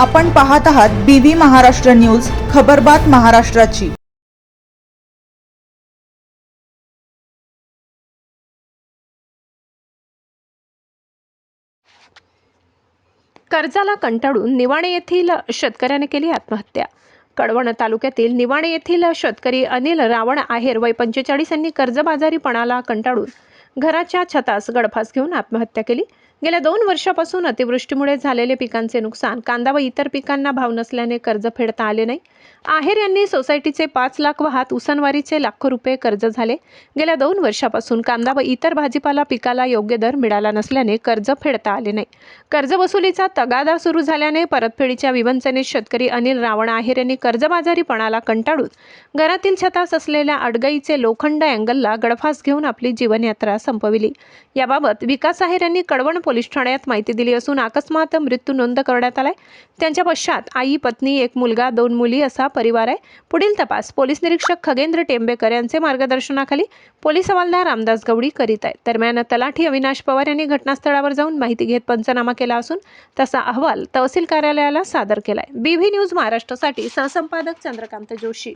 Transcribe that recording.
आपण पाहत आहात बीव्ही महाराष्ट्र न्यूज खबरबात महाराष्ट्राची. कर्जाला कंटाळून निवाणे येथील शेतकऱ्याने केली आत्महत्या. कडवण तालुक्यातील निवाणे येथील शेतकरी अनिल रावण आहेर वय पंचेचाळीस यांनी कर्जबाजारीपणाला कंटाळून घराच्या छतास गडफास घेऊन आत्महत्या केली. गेल्या दोन वर्षापासून अतिवृष्टीमुळे झालेले पिकांचे नुकसान कांदा व इतर पिकांना भाव नसल्याने कर्ज फेडता आले नाही. आहेर यांनी सोसायटीचे पाच लाख वाहत उसनवारीचे लाखो रुपये कर्ज झाले. गेल्या दोन वर्षापासून कांदा व इतर भाजीपाला पिकाला योग्य दर मिळाला नसल्याने कर्ज फेडता आले नाही. कर्जवसुलीचा तगादा सुरू झाल्याने परतफेडीच्या विवंचनेत शेतकरी अनिल रावण आहेर यांनी कर्जबाजारीपणाला कंटाळून घरातील छतास असलेल्या अडगईचे लोखंड अँगलला गळफास घेऊन आपली जीवनयात्रा संपविली. याबाबत विकास आहेर यांनी कडवण पोलीस ठाण्यात माहिती दिली असून अकस्मात मृत्यू नोंद करण्यात आलाय. त्यांच्या पश्चात आई पत्नी एक मुलगा दोन मुली असा परिवार आहे. पुढील तपास पोलीस निरीक्षक खगेंद्र टेंबेकर यांचे मार्गदर्शनाखाली पोलीस हवालदार रामदास गवडी करीत आहेत. दरम्यान तलाठी अविनाश पवार यांनी घटनास्थळावर जाऊन माहिती घेत पंचनामा केला असून तसा अहवाल तहसील कार्यालयाला सादर केलाय. बीव्ही न्यूज महाराष्ट्रासाठी सहसंपादक चंद्रकांत जोशी.